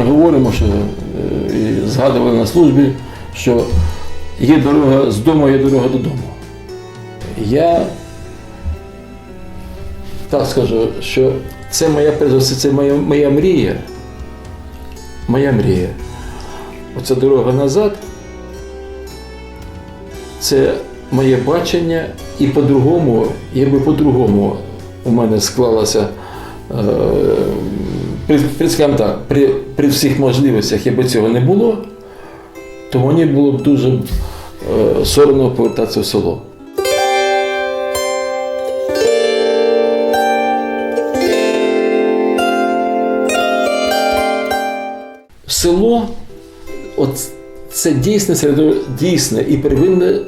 ми говоримо, що е, і згадували на службі, що є дорога з дому, є дорога додому. Я так скажу, що це моя це моя, моя мрія. Моя мрія. Оця дорога назад. Це моє бачення, і по-другому, якби по-другому у мене склалося, е, при, скажімо так, при, при всіх можливостях, якби цього не було, то мені було б дуже е, соромно повертатися в село. Село от це дійсне середо, дійсне і первинне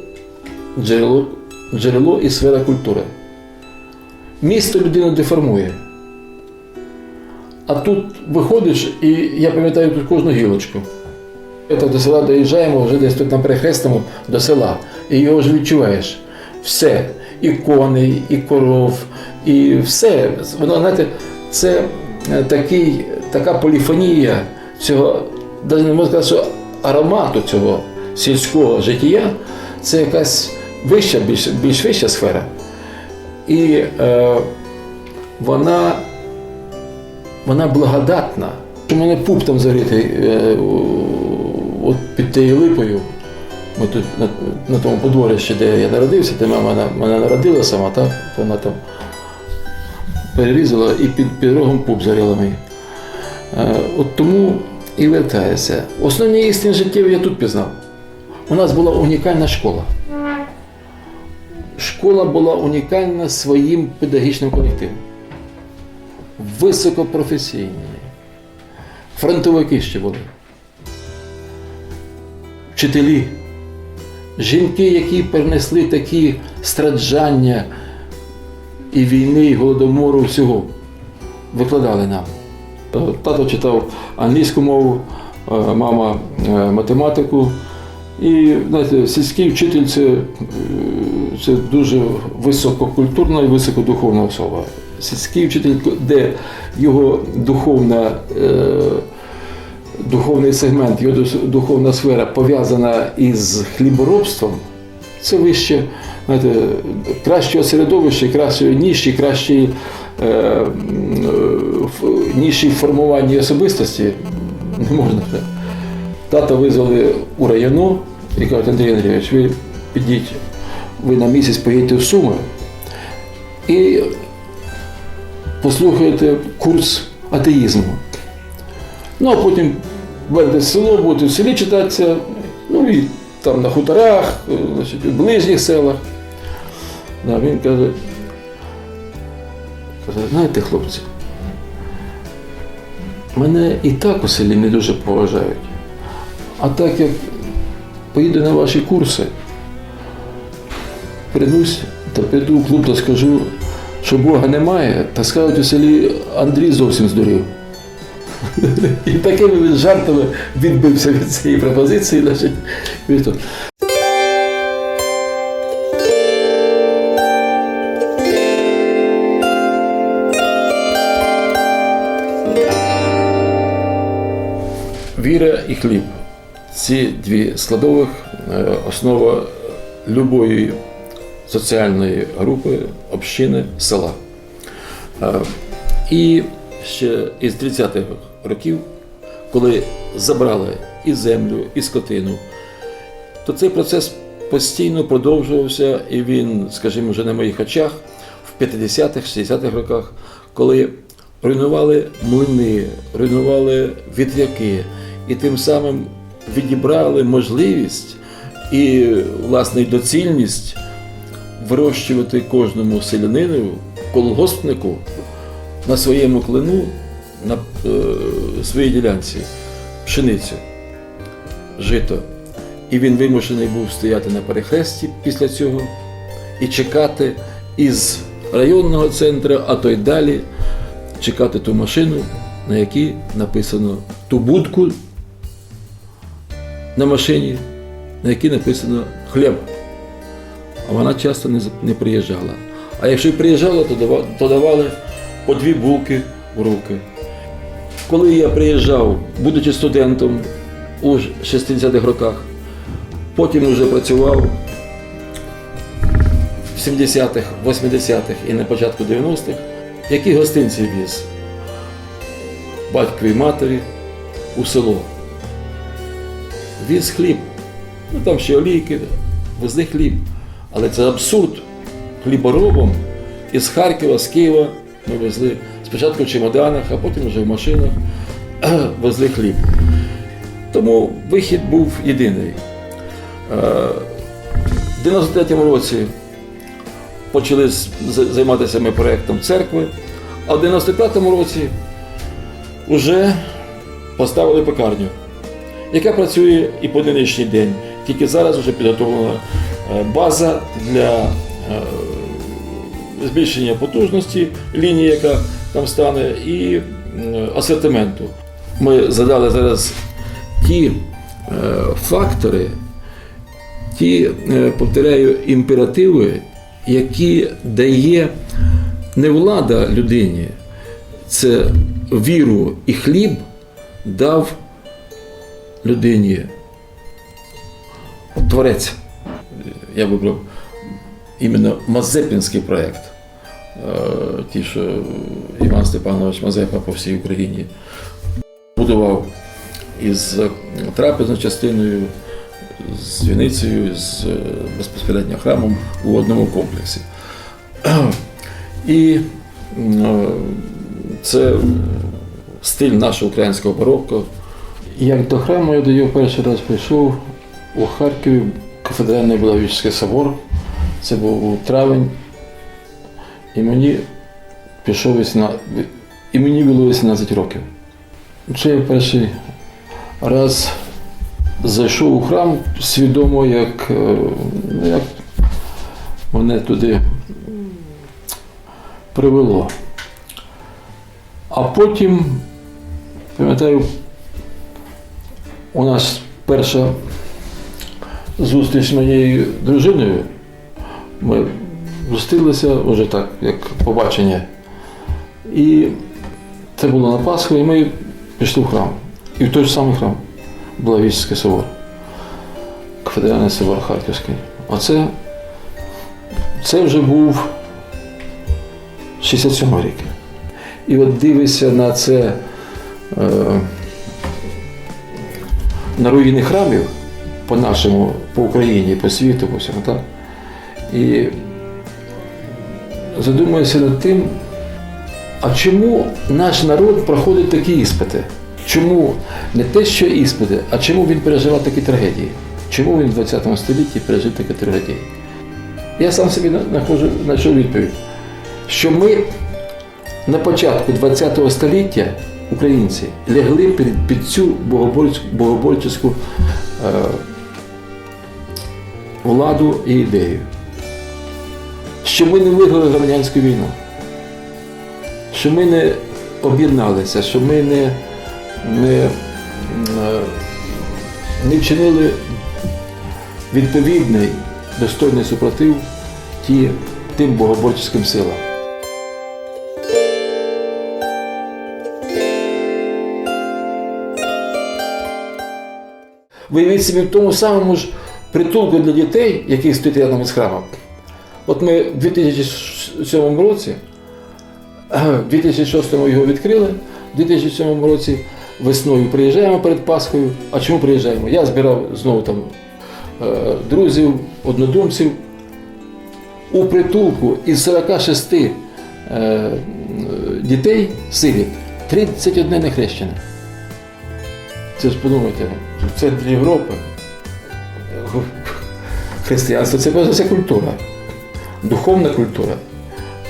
джерело, джерело і сфера культури. Місто людину деформує. А тут виходиш, і я пам'ятаю тут кожну гілочку. Це до села доїжджаємо вже десь тут на перехресному до села. І його вже відчуваєш. Все. І коней, і коров, і все. Воно, знаєте, це е, такий, така поліфонія цього, навіть не можна сказати, що аромату цього сільського життя, це якась вища, більш, більш вища сфера. І е, вона, вона благодатна. У мене пуп там заритий е, от під тією липою. Ми тут на, на тому подворищі, де я народився, де мама мене, мене народила сама, так? Вона там перерізала і під, рогом пуп зарила мій. Е, от тому і вертається. Основні істини життєві я тут пізнав. У нас була унікальна школа. Школа була унікальна своїм педагогічним колективом. Високопрофесійні. Фронтовики ще були. Вчителі. Жінки, які перенесли такі страждання і війни, і голодомору всього, викладали нам. Е, Тато читав англійську мову, е, мама е, математику. І знаєте, сільський вчитель це, це дуже висококультурна і високодуховна особа. Сільський вчитель, де його духовна, е, духовний сегмент, його духовна сфера пов'язана із хліборобством, це вище, знаєте, кращого середовища, кращої ніші, кращої е, е, ніші в формуванні особистості не можна. Тата визвали у району і кажуть, Андрій Андрійович, ви підіть, ви на місяць поїдете в Суми і послухаєте курс атеїзму. Ну, а потім будете в село, будете в селі читатися, ну і там на хуторах, е, значить, у ближніх селах. Да, він каже, каже, знаєте, хлопці, мене і так у селі не дуже поважають. А так як поїду на ваші курси, прийдусь та піду в клуб та скажу, що Бога немає, та скажуть у селі Андрій зовсім здурів. І такими він жартами відбився від цієї пропозиції. Значить. Віра і хліб. Ці дві складових е, основа любої соціальної групи, общини, села. Е, І ще із 30-х років, коли забрали і землю, і скотину, то цей процес постійно продовжувався, і він, скажімо, вже на моїх очах в 50-х, 60-х роках, коли руйнували млини, руйнували вітряки, і тим самим відібрали можливість і власне доцільність вирощувати кожному селянину, колгоспнику на своєму клину, на е, своїй ділянці пшеницю, жито. І він вимушений був стояти на перехресті після цього і чекати із районного центру, а то й далі, чекати ту машину, на якій написано ту будку на машині, на якій написано хліб. Вона часто не, не приїжджала. А якщо й приїжджала, то давали, то давали по дві булки в руки. Коли я приїжджав, будучи студентом у 60-х роках, потім вже працював в 70-х, 80-х і на початку 90-х, які гостинці віз батькові матері у село. Віз хліб. Ну там ще олійки, везли хліб. Але це абсурд. Хліборобом із Харкова, з Києва ми везли спочатку в чемоданах, а потім вже в машинах везли хліб. Тому вихід був єдиний. Е, В 93-му році почали займатися ми проєктом церкви, а в 95-му році вже поставили пекарню, яка працює і по нинішній день. Тільки зараз вже підготовлена е, база для е, збільшення потужності лінії, яка там стане, і асортименту. Ми задали зараз ті е, фактори, ті, е, повторяю, імперативи, які дає не влада людині, це віру і хліб дав людині творець. Я вибрав іменно Мазепінський проєкт. Е, Ті, що Іван Степанович Мазепа по всій Україні будував із трапезною частиною, з дзвіницею, з е, безпосередньо храмом у одному комплексі. І е, це стиль нашого українського барокко. Як до храму я до його перший раз прийшов у Харкові, кафедральний Благовіщенський собор. Це був травень. І мені пішов 18, і мені було 18 років. Це я перший раз зайшов у храм свідомо, як, е, ну, як мене туди привело. А потім, пам'ятаю, у нас перша зустріч з моєю дружиною. Ми зустрілися вже так, як побачення. І це було на Пасху, і ми пішли в храм. І в той ж самий храм Благовіщенський собор, кафедральний собор Харківський. Оце це вже був 67 рік. І от дивишся на це е, на руїни храмів по нашому, по Україні, по світу, по всьому, так? І задумуюся над тим, а чому наш народ проходить такі іспити? Чому не те, що іспити, а чому він переживав такі трагедії? Чому він в 20 столітті пережив такі трагедії? Я сам собі знаходжу, знайшов відповідь, що ми на початку ХХ століття, українці, лягли під, під цю богоборчу, богоборчеську е, владу і ідею. Що ми не виграли громадянську війну, що ми не об'єдналися, що ми не, не, е, не вчинили відповідний достойний супротив ті, тим богоборческим силам. Виявіть собі в тому самому ж притулку для дітей, який стоїть рядом із храмом. От ми в 2007 році, в 2006 його відкрили, в 2007 році весною приїжджаємо перед Пасхою. А чому приїжджаємо? Я збирав знову там е, друзів, однодумців. У притулку із 46 е, дітей сиріт 31 нехрещене. Це ж подумайте, центрі Європи християнство це все культура, духовна культура.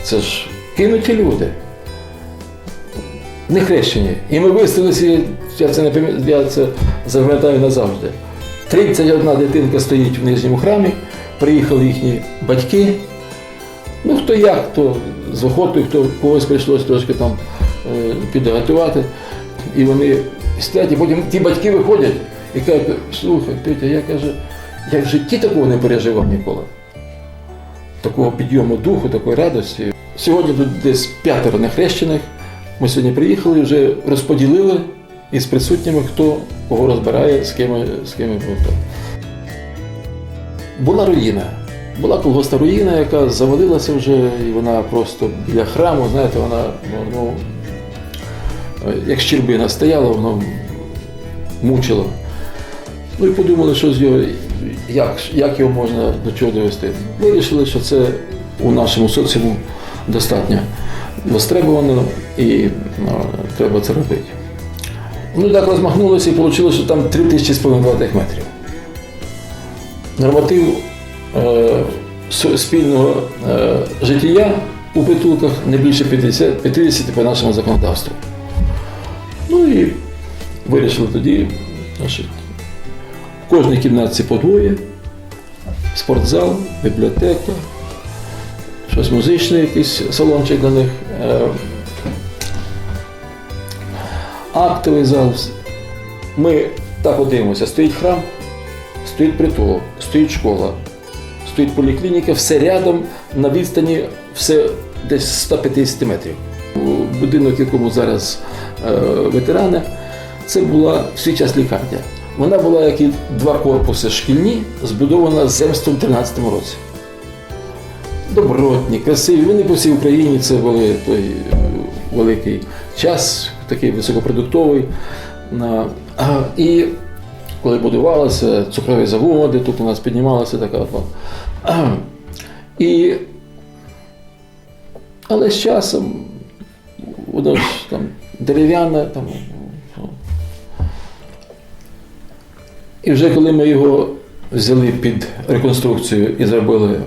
Це ж кинуті люди. Не хрещені. І ми виставилися, я це не я це запам'ятаю назавжди. 31 дитинка стоїть в нижньому храмі, приїхали їхні батьки. Ну, хто як, хто з охотою, хто когось прийшлося трошки там е, підготувати. І вони стоять, і потім ті батьки виходять і кажуть, слухай, Петя, я каже, я в житті такого не переживав ніколи. Такого підйому духу, такої радості. Сьогодні тут десь п'ятеро нехрещених, Ми сьогодні приїхали, вже розподілили із присутніми, хто кого розбирає, з ким, з ким буде. Була руїна. Була колгоспна руїна, яка завалилася вже, і вона просто біля храму, знаєте, вона ну, ну, як щербина стояла, воно мучило. Ну і подумали, що з його, як, як його можна до чого довести. Вирішили, що це у нашому соціуму достатньо востребовано і ну, треба це робити. Ну так розмахнулося і вийшло, що там 3 тисячі з квадратних метрів. Норматив е, спільного е, життя у притулках не більше 50, 50 по нашому законодавству. Ну і вирішили тоді, значить, кожній кімнатці по двоє, спортзал, бібліотека, щось музичне, якийсь салончик для них, е, актовий зал. Ми так от дивимося, стоїть храм, стоїть притулок, стоїть школа, стоїть поліклініка, все рядом на відстані все десь 150 метрів. Будинок, в якому зараз е, ветерани, це була в свій час лікарня. Вона була як і два корпуси шкільні, збудована земством в 13 році. Добротні, красиві. Вони по всій Україні це були той е, великий час, такий високопродуктовий. І коли будувалися цукрові заводи, тут у нас піднімалася така І, але з часом воно ж там дерев'яне. Там, і вже коли ми його взяли під реконструкцію і зробили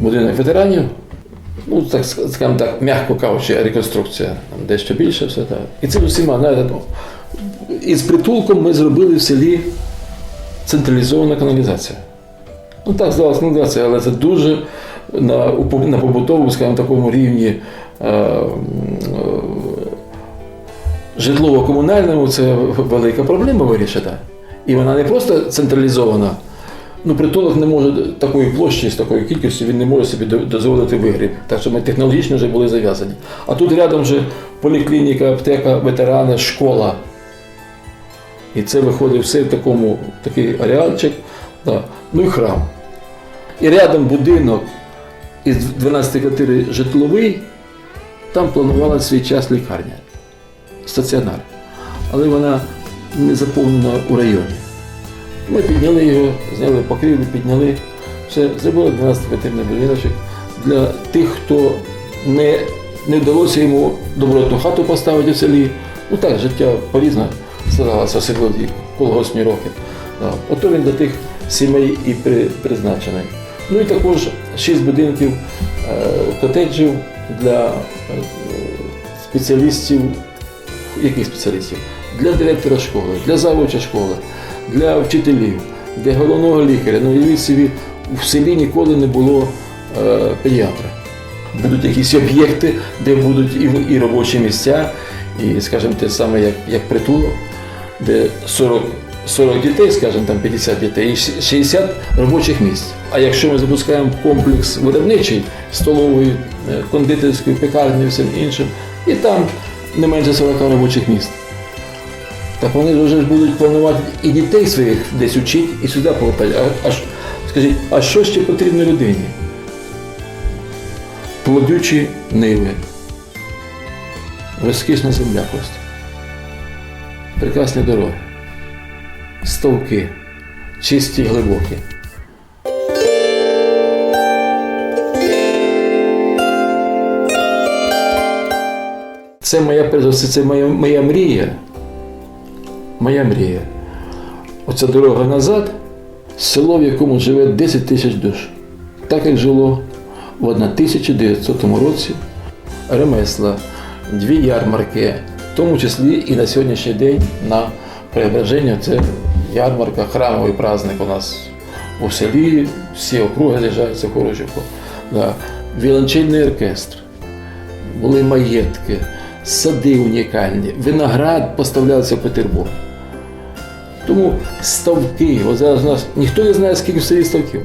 будинок ветеранів, ну, так скажімо так, м'яко кажучи, реконструкція, дещо більше, все так. І це усіма, знаєте, ну, із притулком ми зробили в селі централізована каналізація. Ну так здалося каналізація, але це дуже на, на побутовому, скажімо, такому рівні е, житлово-комунальному це велика проблема вирішити. І вона не просто централізована. Ну, притулок не може такої площі з такою кількістю, він не може собі дозволити вигріб. Так що ми технологічно вже були зав'язані. А тут рядом вже поліклініка, аптека, ветерани, школа. І це виходить все в такому такий ареальчик. Да. Ну і храм. І рядом будинок із 12 квартири житловий, там планувала свій час лікарня, стаціонар. Але вона не заповнена у районі. Ми підняли його, зняли покрівлю, підняли. Все, зробили 12-квартирний будиночок для тих, хто не, не вдалося йому добротну хату поставити в селі. Ну так, життя порізно складалося, особливо колгоспні роки. Да. Ото він для тих сімей і при, призначений. Ну і також шість будинків е, котеджів для е, спеціалістів, яких спеціалістів? Для директора школи, для завуча школи, для вчителів, для головного лікаря. Ну, уявіть собі, в селі ніколи не було е, педіатра. Будуть якісь об'єкти, де будуть і, і робочі місця, і, скажімо, те саме, як, як притулок, де 40, 40 дітей, скажімо, там 50 дітей, і 60 робочих місць. А якщо ми запускаємо комплекс виробничий, столової, е, кондитерської, пекарні всім іншим, і там не менше 40 робочих місць. Так вони вже ж будуть планувати і дітей своїх десь учити, і сюди повертати. А, а, скажіть, а що ще потрібно людині? Плодючі ниви, розкішна земля просто, прекрасні дороги, стовки, чисті й глибокі. Це моя це моя, моя мрія. Моя мрія. Оця дорога назад, село, в якому живе 10 тисяч душ. Так як жило в 1900 році ремесла, дві ярмарки, в тому числі і на сьогоднішній день на Преображення це ярмарка, храмовий праздник у нас у селі, всі округи з'їжджаються в Хорочівку. Да. Віолончельний оркестр, були маєтки, сади унікальні, виноград поставлявся в Петербург. Тому ставки, от зараз у нас ніхто не знає, скільки в селі ставків.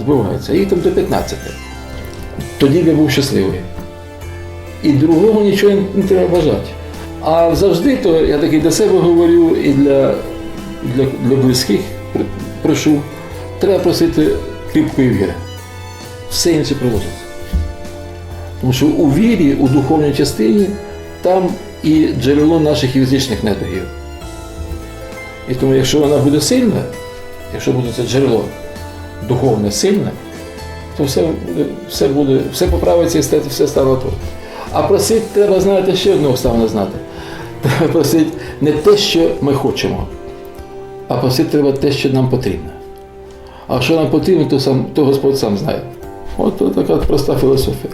Збиваються, їх там до 15. Тоді я був щасливий. і другого нічого не треба бажати. А завжди, то я таки для себе говорю і для, для, для близьких прошу, треба просити кріпкої віри. Все інше приводиться. Тому що у вірі, у духовній частині, там і джерело наших фізичних недугів. І тому, якщо вона буде сильна, якщо буде це джерело духовне сильне, то все все буде, все поправиться і все, все стане то. А просити треба знати ще одну обставину знати. Треба просити не те, що ми хочемо, а просити треба те, що нам потрібно. А що нам потрібно, то, сам, то Господь сам знає. От така проста філософія.